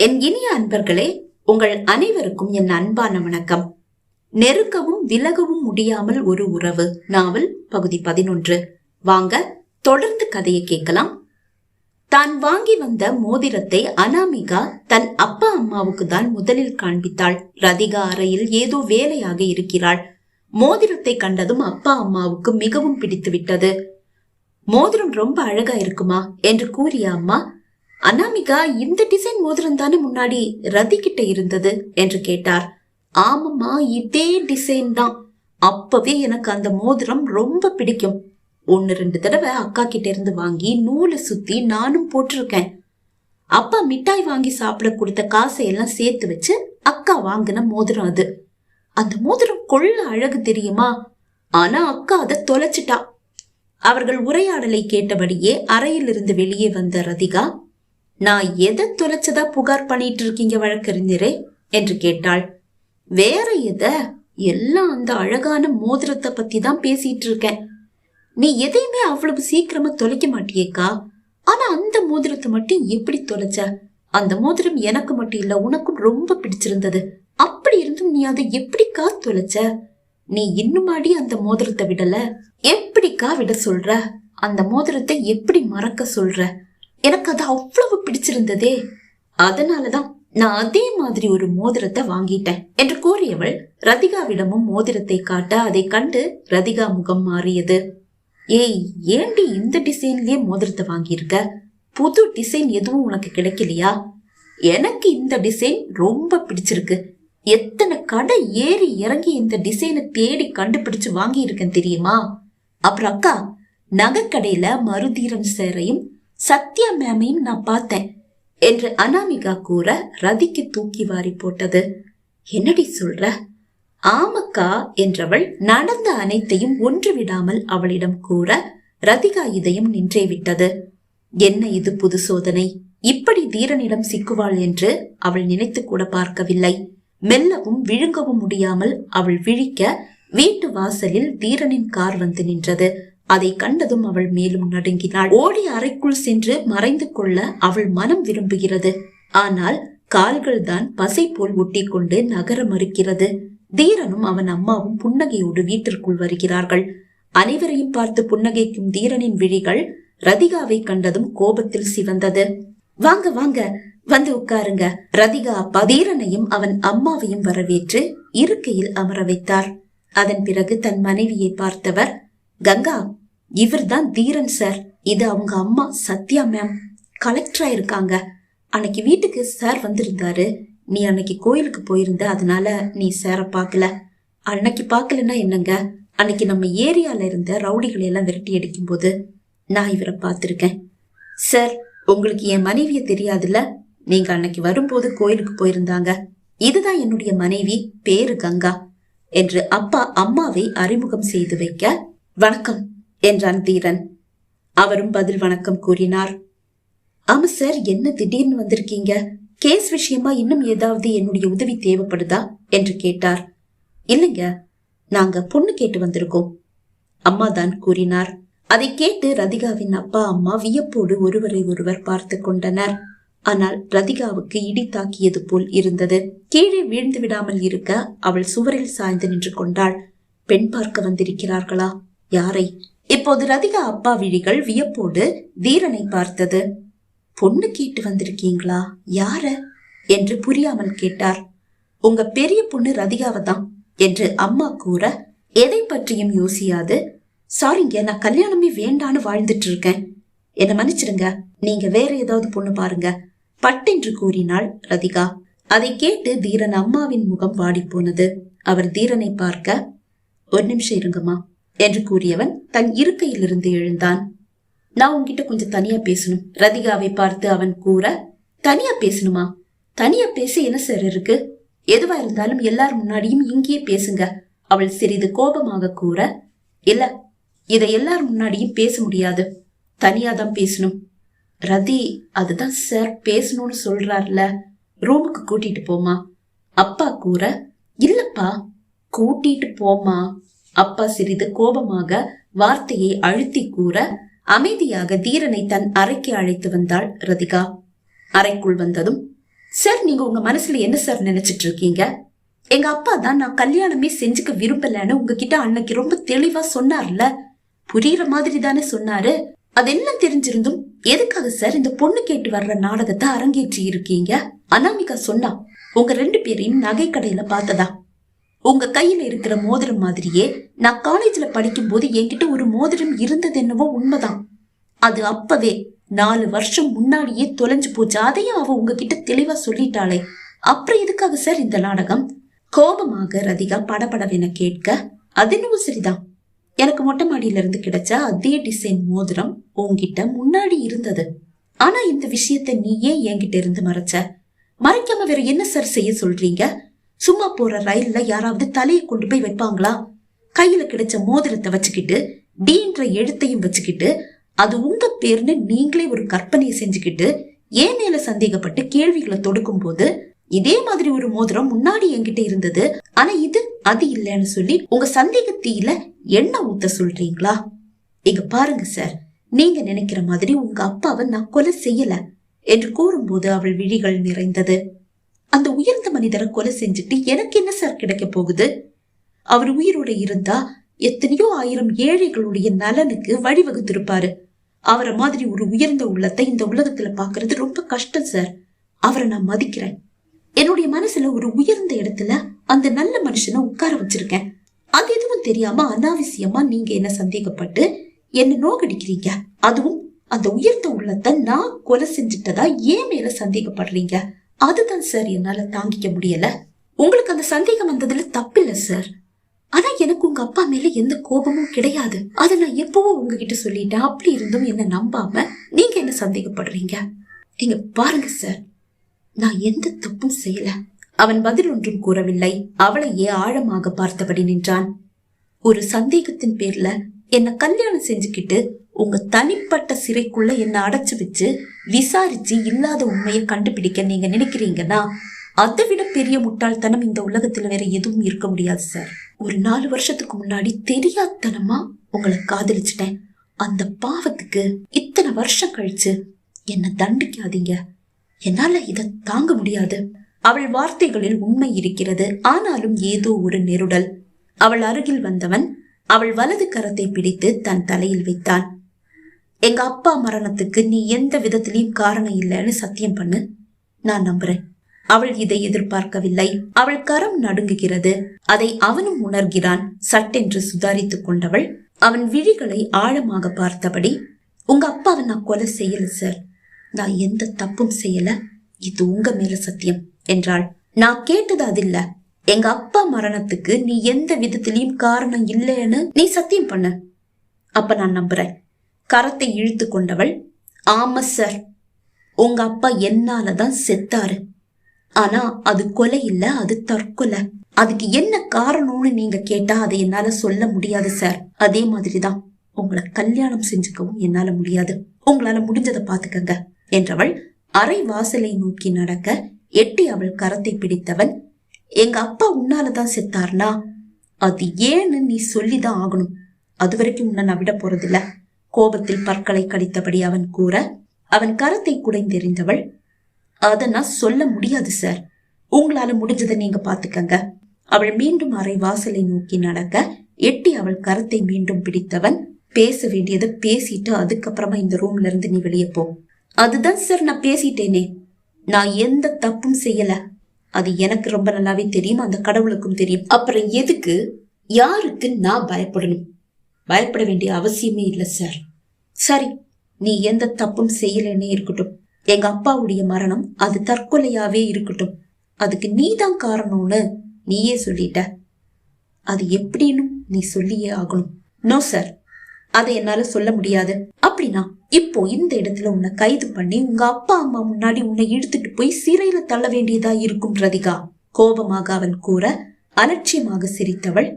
என் இனிய அன்பர்களே உங்கள் அனைவருக்கும் என் அன்பான வணக்கம். நெருக்கவும் விலகவும் முடியாமல் ஒரு உறவு நாவல் பகுதி பதினொன்று. வாங்க தொடர்ந்து கதையை கேட்கலாம். தான் வாங்கி வந்த மோதிரத்தை அனாமிகா தன் அப்பா அம்மாவுக்கு தான் முதலில் காண்பித்தாள். ரதிகா அறையில் ஏதோ வேலையாக இருக்கிறாள். மோதிரத்தை கண்டதும் அப்பா அம்மாவுக்கு மிகவும் பிடித்து விட்டது மோதிரம் ரொம்ப அழகா இருக்குமா? என்று கூறிய அம்மா அனாமிகா இந்த டிசைன் மோதிரம் தானே முன்னாடி ரதி கிட்ட இருந்தது என்று கேட்டார். ஆமாம்மா இதே டிசைன் தான். அப்பவே எனக்கு அந்த மோதிரம் ரொம்ப பிடிக்கும். ஒன்னு ரெண்டு தடவை அக்கா கிட்ட இருந்து வாங்கி நூலை சுத்தி நானும் போட்டிருக்கேன். அப்பா மிட்டாய் வாங்கி சாப்பிட கொடுத்த காசை எல்லாம் சேர்த்து வச்சு அக்கா வாங்கின மோதிரம் அது. அந்த மோதிரம் கொள்ள அழகு தெரியுமா? ஆனா அக்கா அதை தொலைச்சிட்டா. அவர்கள் உரையாடலை கேட்டபடியே அறையிலிருந்து வெளியே வந்த ரதிகா நான் எதை தொலைச்சதா புகார் பண்ணிட்டு இருக்கீங்க வழக்கறிஞரே? என்று கேட்டாள். வேற எத? எல்லாம் அந்த அழகான மோதிரத்தை பத்தி தான் பேசிட்டு இருக்கேன் நீ எதையுமே அவ்வளவு சீக்கிரமா தொலைக்க மாட்டியேக்கா? ஆனா அந்த மோதிரத்தை மட்டும் எப்படி தொலைச்ச? அந்த மோதிரம் எனக்கு மட்டும் இல்ல உனக்கும் ரொம்ப பிடிச்சிருந்தது. அப்படி இருந்தும் நீ அதை எப்படிக்கா தொலைச்ச? நீ இன்னுமாடி அந்த மோதிரத்தை விடல? எப்படிக்கா விட சொல்ற? அந்த மோதிரத்தை எப்படி மறக்க சொல்ற? எனக்கு அது அவ்வளவு பிடிச்சிருந்ததே. அதனாலதான் நான் அதே மாதிரி ஒரு மோதிரத்தை வாங்கிட்டேன் என்று கூறியவள் ரதிகாவிடமும் மோதிரத்தை காட்ட அதை கண்டு ரதிகா முகம் மாறியது. ஏய் ஏண்டி இந்த டிசைன்லயே மோதிரத்தை வாங்கியிருக்க? புது டிசைன் எதுவும் உனக்கு கிடைக்கலையா? எனக்கு இந்த டிசைன் ரொம்ப பிடிச்சிருக்கு. எத்தனை கடை ஏறி இறங்கி இந்த டிசைனை தேடி கண்டுபிடிச்சு வாங்கியிருக்கேன் தெரியுமா? அப்புறம் அக்கா நகைக்கடையில மருதீரன் சேரையும் சத்யா மேமையும் நான் பார்த்தேன் என்று அனாமிகா கூற ரதிக்கு தூக்கி வாரி போட்டது. என்னடி சொல்ற? ஆமக்கா என்றவள் நடந்த அனைத்தையும் ஒன்று விடாமல் அவளிடம் கூற ரதிகா இதயம் நின்றே விட்டது. என்ன இது புது சோதனை? இப்படி தீரனிடம் சிக்குவாள் என்று அவள் நினைத்து கூட பார்க்கவில்லை. மெல்லவும் விழுங்கவும் முடியாமல் அவள் விழிக்க வீட்டு வாசலில் தீரனின் கார் வந்து நின்றது. அதை கண்டதும் அவள் மேலும் நடுங்கினாள். ஓடி அறைக்குள் சென்று மறைந்து கொள்ள அவள் மனம் விரும்புகிறது. ஆனால் கால்கள் தான் பசை போல் ஒட்டி கொண்டு நகர மறுக்கிறது. தீரனும் அவன் அம்மாவும் புன்னகையோடு வீட்டிற்குள் வருகிறார்கள். அனைவரையும் பார்த்து புன்னகைக்கும் தீரனின் விழிகள் ரதிகாவை கண்டதும் கோபத்தில் சிவந்தது. வாங்க வாங்க வந்து உட்காருங்க. ரதிகா அப்பா தீரனையும் அவன் அம்மாவையும் வரவேற்று இருக்கையில் அமர வைத்தார். அதன் பிறகு தன் மனைவியை பார்த்தவர் கங்கா இவர் தான் தீரன் சார் இது அவங்க அம்மா சத்யா மேம் கலெக்டரா இருக்காங்க அன்னைக்கு வீட்டுக்கு சார் வந்திருந்தாரு. நீ அன்னைக்கு கோயிலுக்கு போயிருந்த அதனால நீ சாரை பார்க்கல. அன்னைக்கு பார்க்கலன்னா என்னங்க? அன்னைக்கு நம்ம ஏரியால இருந்த ரவுடிகளை எல்லாம் விரட்டி அடிக்கும் போது நான் இவரை பார்த்துருக்கேன். சார் உங்களுக்கு என் மனைவியை தெரியாதுல்ல? நீங்க அன்னைக்கு வரும்போது கோயிலுக்கு போயிருந்தாங்க. இதுதான் என்னுடைய மனைவி பேரு கங்கா. என்று அப்பா அம்மாவை அறிமுகம் செய்து வைக்க வணக்கம். என்றான் தீரன். அவரும் பதில் வணக்கம் கூறினார். ஆமா சார் என்ன திடீர்னு வந்திருக்கீங்க? கேஸ் விஷயமா இன்னும் ஏதாவது என்னுடைய உதவி தேவைப்படுதா? என்று கேட்டார். இல்லைங்க நாங்க பொண்ணு கேட்டு வந்திருக்கோம். அம்மா தான் கூறினார். அதை கேட்டு ரதிகாவின் அப்பா அம்மா வியப்போடு ஒருவரை ஒருவர் பார்த்து கொண்டனர். ஆனால் ரதிகாவுக்கு இடி தாக்கியது போல் இருந்தது. கீழே வீழ்ந்து விடாமல் இருக்க அவள் சுவரில் சாய்ந்து நின்று கொண்டாள். பெண் பார்க்க வந்திருக்கிறார்களா? யாரை? இப்போது ரதிகா அப்பா விழிகள் வியப்போடு வீரனை பார்த்தது. பொண்ணு கேட்டு வந்திருக்கீங்களா? யார? என்று புரியாமல் கேட்டார். உங்க பெரிய பொண்ணு ரதிகாவை தான் என்று அம்மா கூற எதை பற்றியும் யோசியாது. சாரிங்க நான் கல்யாணமே வேண்டான்னு வாழ்ந்துட்டு இருக்கேன் என்ன மன்னிச்சிடுங்க. நீங்க வேற ஏதாவது பொண்ணு பாருங்க பட்டென்று கூறினாள் ரதிகா. அதை கேட்டு தீரன் அம்மாவின் முகம் வாடி போனது அவர் தீரனை பார்க்க ஒரு நிமிஷம் இருங்கம்மா. என்று கூறியவன் தன் இருக்கையிலிருந்து எழுந்தான். நான் உன்கிட்ட கொஞ்சம் தனியா பேசணும் ரதிகாவை பார்த்து அவன் கூற. தனியா பேசணுமா? தனியா பேச என்ன சார் இருக்கு? எதுவா இருந்தாலும் எல்லார் முன்னாடியும் இங்கேயே பேசுங்க அவள் சிறிது கோபமாக கூற. இல்ல இதை எல்லார் முன்னாடியும் பேச முடியாது. தனியா தான் பேசணும். ரதி அதுதான் சார் பேசணும்னு சொல்றாருல. ரூமுக்கு கூட்டிட்டு போமா அப்பா கூற. இல்லப்பா கூட்டிட்டு போமா அப்பா சிறிது கோபமாக வார்த்தையை அழுத்தி கூற அமைதியாக தீரனை தன் அறைக்கு அழைத்து வந்தாள் ரதிகா. அறைக்குள் வந்ததும் சார் நீங்க உங்க மனசுல என்ன சார் நினைச்சிட்டு இருக்கீங்க? எங்க அப்பா தான் நான் கல்யாணமே செஞ்சுக்க விரும்பலன்னு உங்ககிட்ட அன்னைக்கு ரொம்ப தெளிவா சொன்னார்ல. புரியுற மாதிரி தானே சொன்னாரு. அதெல்லாம் தெரிஞ்சிருந்தும் எதுக்காக சார் இந்த பொண்ணு கேட்டு வர்ற நாடகத்தை அரங்கேற்றி இருக்கீங்க? அனாமிகா சொன்னா உங்க ரெண்டு பேரையும் நகை கடையில பார்த்ததா? உங்க கையில இருக்கிற மோதிரம் மாதிரியே நான் காலேஜ்ல படிக்கும் போது என்கிட்ட ஒரு மோதிரம் இருந்தது என்னவோ உண்மைதான். அது அப்பவே நாலு வருஷம் முன்னாடியே தொலைஞ்சு போச்சு. அதையும் அவ உங்ககிட்ட தெளிவா சொல்லிட்டாளே. அப்புறம் எதுக்காக சார் இந்த நாடகம்? கோபமாக ரதிகா படபடவென கேட்க அது என்னவோ சரிதான். எனக்கு மொட்டை மாடியில இருந்து கிடைச்ச அதே டிசைன் மோதிரம் உங்ககிட்ட முன்னாடி இருந்தது. ஆனா இந்த விஷயத்த நீ ஏன் என்கிட்ட இருந்து மறைச்ச? மறைக்காம வேற என்ன சார் செய்ய சொல்றீங்க? சும்மா போற ரயில்ல யாராவது தலையை கொண்டு போய் வைப்பாங்களா? கையில கிடைச்ச மோதிரத்தை வச்சுக்கிட்டு டீன்ற எழுத்தையும் வச்சுக்கிட்டு அது உங்க பேர்னு நீங்களே ஒரு கற்பனையை செஞ்சுக்கிட்டு ஏன் மேல சந்தேகப்பட்டு கேள்விகளை தொடுக்கும் போது இதே மாதிரி ஒரு மோதிரம் முன்னாடி என்கிட்ட இருந்தது ஆனா இது அது இல்லைன்னு சொல்லி உங்க சந்தேகத்தீல எண்ணெய் ஊத்த சொல்றீங்களா? இங்க பாருங்க சார் நீங்க நினைக்கிற மாதிரி உங்க அப்பாவை நான் கொலை செய்யல என்று கூறும்போது அவள் விழிகள் நிறைந்தது. அந்த உயர்ந்த மனிதரை கொலை செஞ்சுட்டு எனக்கு என்ன சார் கிடைக்க போகுது? அவர் உயிரோட இருந்தா எத்தனையோ ஆயிரம் ஏழைகளுடைய நலனுக்கு வழிவகுத்திருப்பாரு. அவரை மாதிரி ஒரு உயர்ந்த உள்ளத்தை இந்த உலகத்துல பாக்குறது ரொம்ப கஷ்டம் சார் அவரை நான் மதிக்கிறேன். என்னுடைய மனசுல ஒரு உயர்ந்த இடத்துல அந்த நல்ல மனுஷனை உட்கார வச்சிருக்கேன். அது எதுவும் தெரியாம அனாவசியமா நீங்க என்ன சந்தேகப்பட்டு என்ன நோகடிக்கிறீங்க அதுவும் அந்த உயர்ந்த உள்ளத்தை நான் கொலை செஞ்சுட்டதா ஏன் மேல சந்தேகப்படுறீங்க? அதுதான் சார் என்னால தாங்கிக்க முடியல. உங்களுக்கு அந்த சந்தேகம் வந்ததுல தப்பில்ல சார். ஆனா எனக்கு உங்க அப்பா மேல எந்த கோபமும் கிடையாது. அதை நான் எப்பவோ உங்ககிட்ட சொல்லிட்டேன். அப்படி இருந்தும் என்ன நம்பாம நீங்க என்ன சந்தேகப்படுறீங்க? நீங்க பாருங்க சார். நான் எந்த தப்பும் செய்யல. அவன் பதில் ஒன்றும் கூறவில்லை. அவளையே ஆழமாக பார்த்தபடி நின்றான். ஒரு சந்தேகத்தின் பேர்ல என்ன கல்யாணம் செஞ்சுக்கிட்டு உங்க தனிப்பட்ட சிறைக்குள்ள என்ன அடைச்சு வச்சு விசாரிச்சு இல்லாத உண்மையை கண்டுபிடிக்க நீங்க நினைக்கிறீங்கன்னா அதை விட பெரிய முட்டாள்தனம் இந்த உலகத்துல வேற எதுவும் இருக்க முடியாது சார். ஒரு நாலு வருஷத்துக்கு முன்னாடி தெரியாதனமா உங்களை காதலிச்சிட்டேன். அந்த பாவத்துக்கு இத்தனை வருஷம் கழிச்சு என்னை தண்டிக்காதீங்க. என்னால இதை தாங்க முடியாது. அவள் வார்த்தைகளில் உண்மை இருக்கிறது. ஆனாலும் ஏதோ ஒரு நெருடல். அவள் அருகில் வந்தவன் அவள் வலது கரத்தை பிடித்து தன் தலையில் வைத்தான். எங்க அப்பா மரணத்துக்கு நீ எந்த விதத்திலையும் காரணம் இல்லைன்னு சத்தியம் பண்ணு. நான் நம்புறேன். அவள் இதை எதிர்பார்க்கவில்லை. அவள் கரம் நடுங்குகிறது. அதை அவனும் உணர்கிறான். சட்டென்று சுதாரித்துக் கொண்டவள். அவன் விழிகளை ஆழமாக பார்த்தபடி உங்க அப்பாவை நான் கொலை செய்யல சார் நான் எந்த தப்பும் செய்யல. இது உங்க மேல சத்தியம் என்றாள். நான் கேட்டது அதில்ல. எங்க அப்பா மரணத்துக்கு நீ எந்த விதத்திலையும் காரணம் இல்லைன்னு நீ சத்தியம் பண்ண. அப்ப நான் நம்புறேன். கரத்தை இழுத்து கொண்டவள் ஆமா சார் உங்க அப்பா என்னாலதான் செத்தாரு. ஆனா அது கொலை இல்ல அது தற்கொலை. அதுக்கு என்ன காரணம்னு நீங்க கேட்டா அதை என்னால சொல்ல முடியாது சார் அதே மாதிரிதான். உங்களை கல்யாணம் செஞ்சுக்கவும் என்னால முடியாது. உங்களால முடிஞ்சதை பாத்துக்கங்க என்றவள் அரை வாசலை நோக்கி நடக்க எட்டி அவள் கரத்தை பிடித்தவன் எங்க அப்பா உன்னாலதான் செத்தார்னா? அது ஏன்னு நீ சொல்லிதான் ஆகணும். அது வரைக்கும் உன்னை நான் விட போறதில்ல. கோபத்தில் பற்களை கடித்தபடி அவன் கூற அவன் கரத்தை குடைந்தெறிந்தவள் அத நான் சொல்ல முடியாது சார். உங்களால முடிஞ்சதை நீங்க பாத்துக்கங்க. அவள் மீண்டும் அரை வாசலை நோக்கி நடக்க எட்டி அவள் கரத்தை மீண்டும் பிடித்தவன் பேச வேண்டியதை பேசிட்டு அதுக்கப்புறமா இந்த ரூம்ல இருந்து நீ வெளியே போ. அதுதான் சார். நான் பேசிட்டேனே. நான் எந்த தப்பும் செய்யல. அது எனக்கு ரொம்ப நல்லாவே தெரியும். அந்த கடவுளுக்கும் தெரியும். அப்புறம் எதுக்கு? யாருக்கு நான் பயப்படணும்? பயப்பட வேண்டிய அவசியமே இல்லை சார். சரி நீ எந்த தப்பும் செய்யலன்னே இருக்கட்டும். எங்க அப்பாவுடைய மரணம் அது தற்கொலையாவே இருக்கட்டும். அதுக்கு நீதான் காரணம்னு நீயே சொல்லிட்ட. அது எப்படின்னு நீ சொல்லியே ஆகணும். நோ சார் அதை என்னால சொல்ல முடியாது. அப்படின்னா இப்போ இந்த இடத்துல உன்னை கைது பண்ணி உங்க அப்பா அம்மா முன்னாடி உன்னை இழுத்துட்டு போய் சிறையில தள்ள வேண்டியதா இருக்கும் ரதிகா கோபமாக அவன் கூற அலட்சியமாக சிரித்தவள்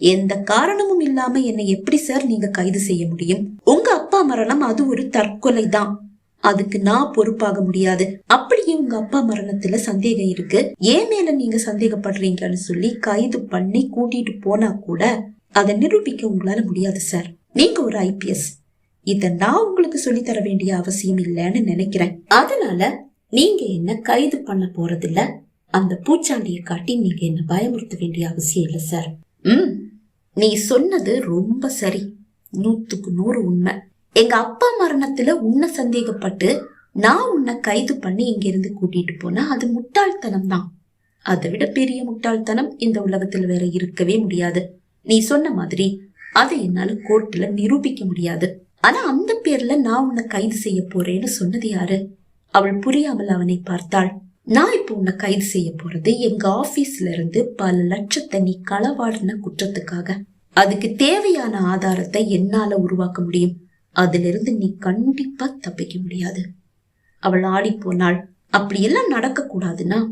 எந்த காரணமும் இல்லாம என்னை எப்படி சார் நீங்க கைது செய்ய முடியும்? உங்க மரணம் அது ஒரு தற்கொலை தான் அதுக்கு நான் பொறுப்பாக முடியாது. அப்படியே உங்க அப்பா மரணத்துல சந்தேகம் இருக்கு. ஏன் மேல நீங்க சந்தேகப்படுறீங்கன்னு சொல்லி கைது பண்ணி கூட்டிட்டு போனா கூட அதை நிரூபிக்க உங்களால முடியாது சார் நீங்க ஒரு ஐபிஎஸ் இத நான் உங்களுக்கு சொல்லி தர வேண்டிய அவசியம் இல்லைன்னு நினைக்கிறேன். அதனால நீங்க என்ன கைது பண்ண போறதில்ல? அந்த பூச்சாண்டியை காட்டி நீங்க என்ன பயமுறுத்த வேண்டிய அவசியம் இல்லை சார் ம். நீ சொன்னது ரொம்ப சரி. நூத்துக்கு நூறு உண்மை. எங்க அப்பா மரணத்துல உன்னை சந்தேகப்பட்டு நான் உன்னை கைது பண்ணி இங்க இருந்து கூட்டிட்டு போனா அது முட்டாள்தனம் தான். அதை விட பெரிய முட்டாள்தனம் இந்த உலகத்துல வேற இருக்கவே முடியாது. நீ சொன்ன மாதிரி அதை என்னால கோர்ட்ல நிரூபிக்க முடியாது. ஆனா அந்த பேர்ல நான் உன்னை கைது செய்ய போறேன்னு சொன்னது யாரு? அவள் புரியாமல் அவனை பார்த்தாள். நான் இப்போ உன்னை கைது செய்ய போறது எங்க ஆபீஸ்ல இருந்து பல லட்சத்தை நீ களவாடின குற்றத்துக்காக. அதுக்கு தேவையான ஆதாரத்தை என்னால உருவாக்க முடியும். அதிலிருந்து நீ கண்டிப்பா தப்பிக்க முடியாது. அவள் ஆடி போனாள். அப்படியெல்லாம் நடக்க கூடாதுன்னா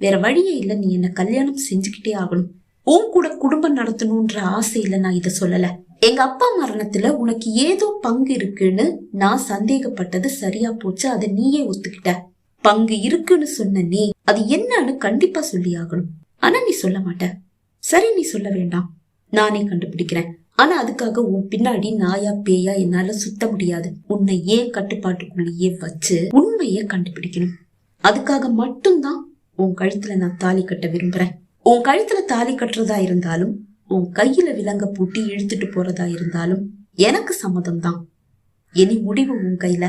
வேற வழியே இல்லை. நீ என்ன கல்யாணம் செஞ்சுக்கிட்டே ஆகணும். உன் கூட குடும்பம் நடத்தணும்ன்ற ஆசையில நான் இத சொல்லல. எங்க அப்பா மரணத்துல உனக்கு ஏதோ பங்கு இருக்குன்னு நான் சந்தேகப்பட்டது சரியா போச்சு. அதை நீயே ஒத்துக்கிட்ட. பங்கு இருக்குன்னு சொன்ன நீ அது என்னன்னு கண்டிப்பா சொல்லி ஆகணும் ஆனா நீ சொல்ல மாட்ட. சரி நீ சொல்ல வேண்டாம். நானே கண்டுபிடிக்கிறேன். ஆனா அதுக்காக உன் பின்னாடி நாயா பேயா என்னால சுத்த முடியாது. உன்னை ஏன் கட்டுப்பாட்டுக்குள்ளேயே வச்சு உண்மைய கண்டுபிடிக்கணும்? அதுக்காக மட்டும்தான் உன் கழுத்துல நான் தாலி கட்ட விரும்புறேன். உன் கழுத்துல தாலி கட்டுறதா இருந்தாலும் உன் கையில விலங்க பூட்டி இழுத்துட்டு போறதா இருந்தாலும் எனக்கு சம்மதம் தான் இனி முடிவு உன் கையில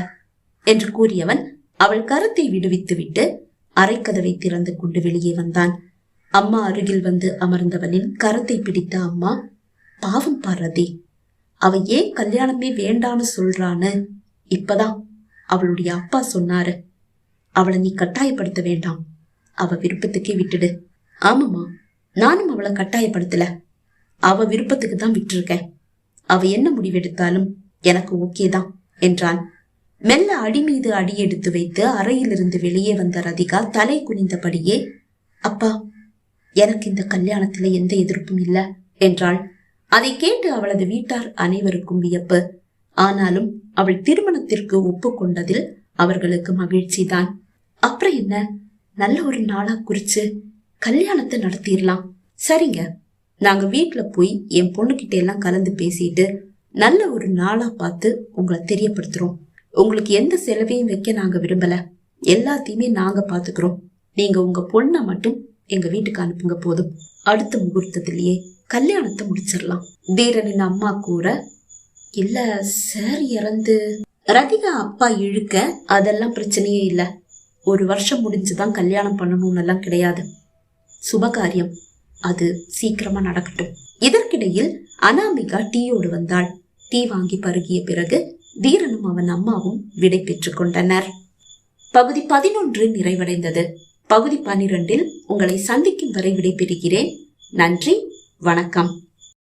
என்று கூறியவன் அவள் கருத்தை விடுவித்து விட்டு அரைக்கதவை திறந்து கொண்டு வெளியே வந்தான். அம்மா அருகில் வந்து அமர்ந்தவனின் கரத்தை பிடித்த அம்மா பாவம் பார்வதி அவ ஏன் கல்யாணமே வேண்டான்னு சொல்றான்னு இப்பதான் அவளுடைய அப்பா சொன்னாரு. அவளை நீ கட்டாயப்படுத்த வேண்டாம். அவ விருப்பத்துக்கே விட்டுடு. ஆமாம்மா நானும் அவளை கட்டாயப்படுத்தல. அவ விருப்பத்துக்கு தான் விட்டுருக்கேன். அவ என்ன முடிவெடுத்தாலும் எனக்கு ஓகே தான் என்றான். மெல்ல அடி மீது அடி எடுத்து வைத்து அறையிலிருந்து வெளியே வந்த ரதிகா தலை குனிந்தபடியே அப்பா எனக்கு இந்த கல்யாணத்துல எந்த எதிர்ப்பும் இல்லை என்றாள். அதை கேட்டு அவளது வீட்டார் அனைவருக்கும் வியப்பு. ஆனாலும் அவள் திருமணத்திற்கு ஒப்புக்கொண்டதில் அவர்களுக்கு மகிழ்ச்சிதான் அப்புறம் என்ன? நல்ல ஒரு நாளா குறிச்சு கல்யாணத்தை நடத்திடலாம். சரிங்க. நாங்க வீட்டுல போய் என் பொண்ணுகிட்ட எல்லாம் கலந்து பேசிட்டு நல்ல ஒரு நாளா பார்த்து உங்களை தெரியப்படுத்துறோம். உங்களுக்கு எந்த செலவையும் வைக்க நாங்க விரும்பல. எல்லாத்தையுமே நாங்க பாத்துக்கிறோம் நீங்க உங்க பொண்ணை மட்டும் எங்க வீட்டுக்கு அனுப்புங்க போதும். அடுத்த முகூர்த்தத்திலேயே. கல்யாணத்தை முடிச்சிடலாம். தீரனின் அம்மா கூற இல்ல சார் இறந்து ரதிகா அப்பா இழுக்க அதெல்லாம் பிரச்சனையே இல்ல. ஒரு வருஷம் முடிஞ்சுதான் கல்யாணம் பண்ணணும்னு எல்லாம் கிடையாது. சுபகாரியம். அது சீக்கிரமா நடக்கட்டும். இதற்கிடையில் அனாமிகா டீயோடு வந்தாள். டீ வாங்கி பருகிய பிறகு தீரனும் அவன் அம்மாவும் விடை பெற்றுக் கொண்டனர். பகுதி பதினொன்று நிறைவடைந்தது. பகுதி பனிரெண்டில் உங்களை சந்திக்கும் வரை விடைபெறுகிறேன். நன்றி. வணக்கம்.